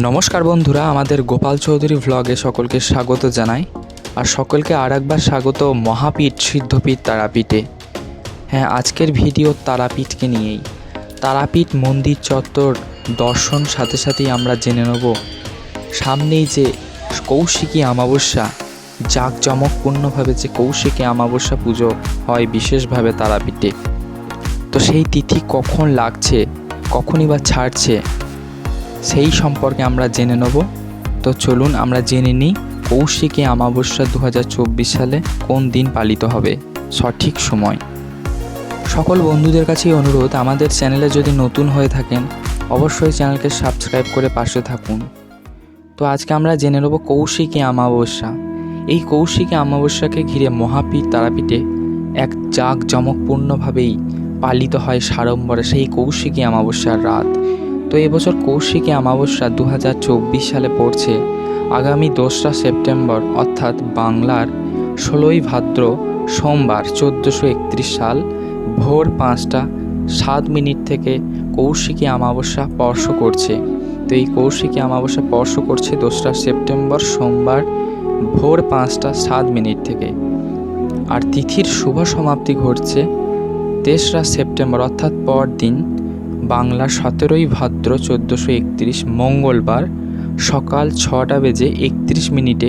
নমস্কার বন্ধুরা, আমাদের গোপাল চৌধুরী ভ্লগে সকলকে স্বাগত জানাই। আর সকলকে আর একবার স্বাগত মহাপীঠ সিদ্ধপীঠ তারাপীঠে। হ্যাঁ আজকের ভিডিও তারাপীঠকে নিয়েই। তারাপীঠ মন্দির চত্বর দর্শন সাথে সাথেই আমরা জেনে নেব সামনেই যে কৌশিকী অমাবস্যা, জাঁকজমকপূর্ণভাবে যে কৌশিকী অমাবস্যা পুজো হয় বিশেষভাবে তারাপীঠে। তো সেই তিথি কখন লাগছে, কখনই বা ছাড়ছে সেই সম্পর্কে আমরা জেনে নেব। তো চলুন আমরা জেনে নিই কৌশিকী অমাবস্যা দু হাজার চব্বিশ সালে কোন দিন পালিত হবে। সঠিক সময়। সকল বন্ধুদের কাছেই অনুরোধ, আমাদের চ্যানেলে যদি নতুন হয়ে থাকেন, অবশ্যই চ্যানেলকে সাবস্ক্রাইব করে পাশে থাকুন। তো আজকে আমরা জেনে নেব কৌশিকী অমাবস্যা। এই কৌশিকী অমাবস্যাকে ঘিরে মহাপীঠ তারাপীঠে এক জাঁকজমকপূর্ণভাবেই পালিত হয় সাড়ম্বরে সেই কৌশিকী অমাবস্যার রাত। তো এবছর কৌশিকী অমাবস্যা দু হাজার চব্বিশ সালে পড়ছে। আগামী দোসরা সেপ্টেম্বর, অর্থাৎ বাংলার ষোলোই ভাদ্র সোমবার চোদ্দোশো একত্রিশ সাল ভোর পাঁচটা সাত মিনিট থেকে কৌশিকী অমাবস্যা স্পর্শ করছে। তো এই কৌশিকী অমাবস্যা স্পর্শ করছে দোসরা সেপ্টেম্বর সোমবার ভোর পাঁচটা সাত মিনিট থেকে। আর তিথির শুভ সমাপ্তি ঘটছে তেসরা সেপ্টেম্বর, অর্থাৎ পরদিন বাংলা সতেরোই ভাদ্র চোদ্দোশো একত্রিশ মঙ্গলবার সকাল ছটা বেজে একত্রিশ মিনিটে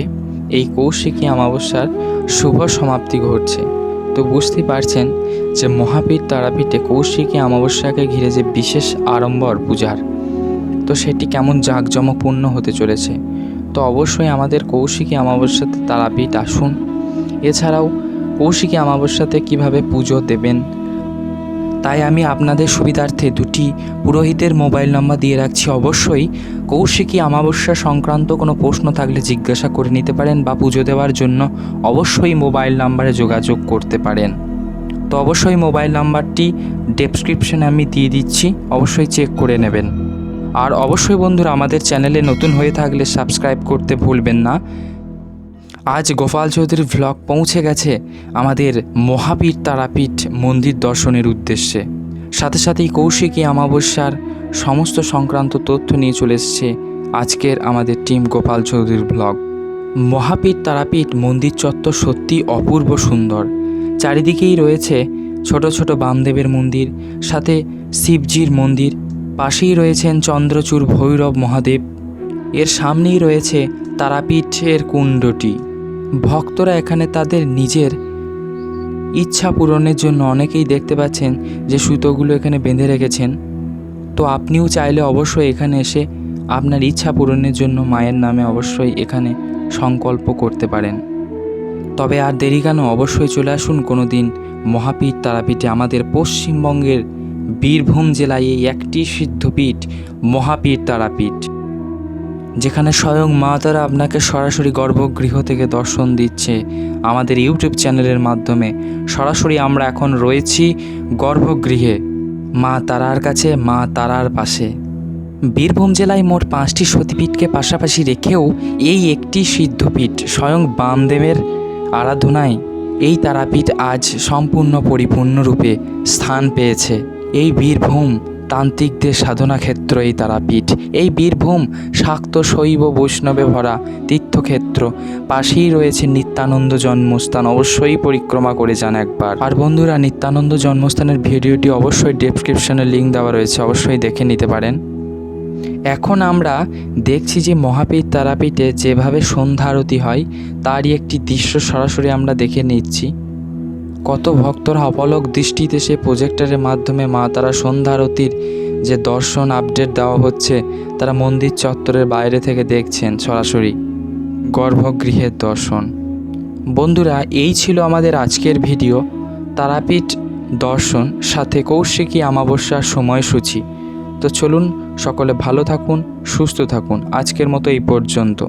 এই কৌশিকী অমাবস্যার শুভ সমাপ্তি ঘটছে। তো বুঝতেই পারছেন যে মহাপীঠ তারাপীঠে কৌশিকী অমাবস্যাকে ঘিরে যে বিশেষ আড়ম্বর পূজার, তো সেটি কেমন জাঁকজমকপূর্ণ হতে চলেছে? তো অবশ্যই আমাদের কৌশিকী অমাবস্যাতে তারাপীঠ আসুন। এছাড়াও কৌশিকী অমাবস্যাতে কীভাবে পুজো দেবেন তাই আমি আপনাদের সুবিধার্থে দুটি পুরোহিতের মোবাইল নম্বর দিয়ে রাখছি। অবশ্যই কৌশিকী অমাবস্যা সংক্রান্ত কোনো প্রশ্ন থাকলে জিজ্ঞাসা করে নিতে পারেন বা পুজো দেওয়ার জন্য অবশ্যই মোবাইল নাম্বারে যোগাযোগ করতে পারেন। তো অবশ্যই মোবাইল নাম্বারটি ডেসক্রিপশনে আমি দিয়ে দিচ্ছি, অবশ্যই চেক করে নেবেন। আর অবশ্যই বন্ধুরা, আমাদের চ্যানেলে নতুন হয়ে থাকলে সাবস্ক্রাইব করতে ভুলবেন না। আজ গোপাল চৌধুরীর ভ্লগ পৌঁছে গেছে আমাদের মহাপীঠ তারাপীঠ মন্দির দর্শনের উদ্দেশ্যে। সাথে সাথেই কৌশিকী অমাবস্যার সমস্ত সংক্রান্ত তথ্য নিয়ে চলে এসছে আজকের আমাদের টিম গোপাল চৌধুরীর ভ্লগ মহাপীঠ তারাপীঠ মন্দির চত্বর সত্যি অপূর্ব সুন্দর। চারিদিকেই রয়েছে ছোট ছোট বামদেবের মন্দির, সাথে শিবজির মন্দির, পাশেই রয়েছেন চন্দ্রচূড় ভৈরব মহাদেব। এর সামনেই রয়েছে তারাপীঠের কুণ্ডটি। ভক্তরা এখানে তাদের নিজের ইচ্ছা পূরণের জন্য অনেকেই দেখতে পাচ্ছেন যে সুতোগুলো এখানে বেঁধে রেখেছেন। তো আপনিও চাইলে অবশ্যই এখানে এসে আপনার ইচ্ছা পূরণের জন্য মায়ের নামে অবশ্যই এখানে সংকল্প করতে পারেন। তবে আর দেরি কেন? অবশ্যই চলে আসুন কোনো দিন মহাপীঠ তারাপীঠে। আমাদের পশ্চিমবঙ্গের বীরভূম জেলায় এই একটি সিদ্ধপীঠ মহাপীঠ তারাপীঠ। যেখানে স্বয়ং মা তারা আপনাকে সরাসরি গর্ভগৃহ থেকে দর্শন দিচ্ছে আমাদের ইউটিউব চ্যানেলের মাধ্যমে। সরাসরি আমরা এখন রয়েছি গর্ভগৃহে, মা তারার কাছে, মা তারার পাশে। বীরভূম জেলায় মোট পাঁচটি সতীপীঠকে পাশাপাশি রেখেও এই একটি সিদ্ধপীঠ স্বয়ং বামদেবের আরাধনায় এই তারাপীঠ আজ সম্পূর্ণ পরিপূর্ণরূপে স্থান পেয়েছে। এই বীরভূম তান্ত্রিকদের সাধনা ক্ষেত্র এই তারাপীঠ এই বীরভূম শাক্ত শৈব বৈষ্ণবে ভরা তীর্থক্ষেত্র। পাশেই রয়েছে নিত্যানন্দ জন্মস্থান। অবশ্যই পরিক্রমা করে যান একবার। আর বন্ধুরা, নিত্যানন্দ জন্মস্থানের ভিডিওটি অবশ্যই ডেসক্রিপশনে লিঙ্ক দেওয়া রয়েছে। অবশ্যই দেখে নিতে পারেন। এখন আমরা দেখছি যে মহাপীঠ তারাপীঠে যেভাবে সন্ধ্যা আরতি হয়, তারই একটি দৃশ্য সরাসরি আমরা দেখে নিচ্ছি। কত ভক্তরা অপলক দৃষ্টিতে সে প্রজেক্টরের মাধ্যমে মা তারা সন্ধ্যা আরতির যে দর্শন আপডেট দেওয়া হচ্ছে, তারা মন্দির চত্বরের বাইরে থেকে দেখছেন সরাসরি গর্ভগৃহের দর্শন। বন্ধুরা, এই ছিল আমাদের আজকের ভিডিও। তারাপীঠ দর্শন, সাথে কৌশিকী অমাবস্যার সময়সূচি। তো চলুন, সকলে ভালো থাকুন, সুস্থ থাকুন। আজকের মতো এই পর্যন্ত।